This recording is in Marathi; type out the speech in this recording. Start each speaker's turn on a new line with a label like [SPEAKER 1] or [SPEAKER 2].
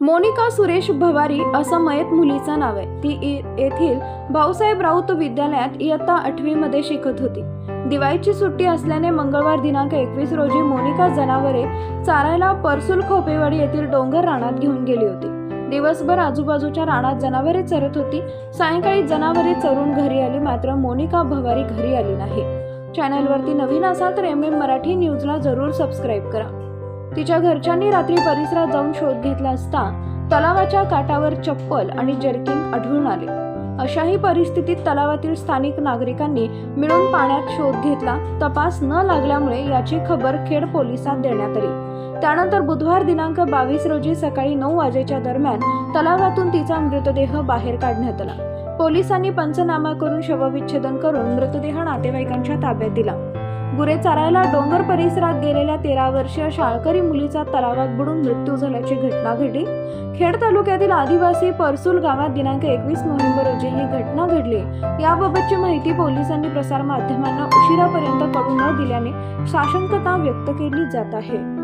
[SPEAKER 1] मोनिका सुरेश भवारी असं मयत मुलीचं नाव आहे. ती इ- येथील भाऊसाहेब राऊत विद्यालयात इयत्ता आठवीमध्ये शिकत होती. दिवाळीची सुट्टी असल्याने मंगळवार दिनांक एकवीस रोजी मोनिका जनावरे चारायला परसुल खोपेवाडी येथील डोंगर रानात घेऊन गेली होती. दिवसभर आजूबाजूच्या रानात जनावरे चरत होती. सायंकाळी जनावरे चरून घरी आली मात्र मोनिका भवारी घरी आली नाही. चॅनलवरती नवीन असाल तर एम एम मराठी न्यूजला जरूर सबस्क्राईब करा. तिच्या घरच्यांनी रात्री परिसरात जाऊन शोध घेतला असता तलावाच्या काठावर चप्पल आणि जर्किन आढळून आले. अशाही परिस्थितीत तलावातील स्थानिक नागरिकांनी मिळून पाण्यात शोध घेतला तपास न लागल्यामुळे याची खबर खेड पोलिसात देण्यात आली. त्यानंतर बुधवार दिनांक बावीस रोजी सकाळी नऊ वाजेच्या दरम्यान तलावातून तिचा मृतदेह बाहेर काढण्यात आला. पोलिसांनी पंचनामा करून शवविच्छेदन करून मृतदेह नातेवाईकांच्या ताब्यात दिला. गुरे चारायला डोंगर परिसरात गेलेल्या तेरा वर्षीय शाळकरी मुलीचा तलावात बुडून मृत्यू झाल्याची घटना घडली. खेड तालुक्यातील आदिवासी परसूल गावात दिनांक एकवीस नोव्हेंबर रोजी ही घटना घडली. याबाबतची माहिती पोलिसांनी प्रसारमाध्यमांना उशिरापर्यंत कळू न दिल्याने साशंकता व्यक्त केली जात आहे.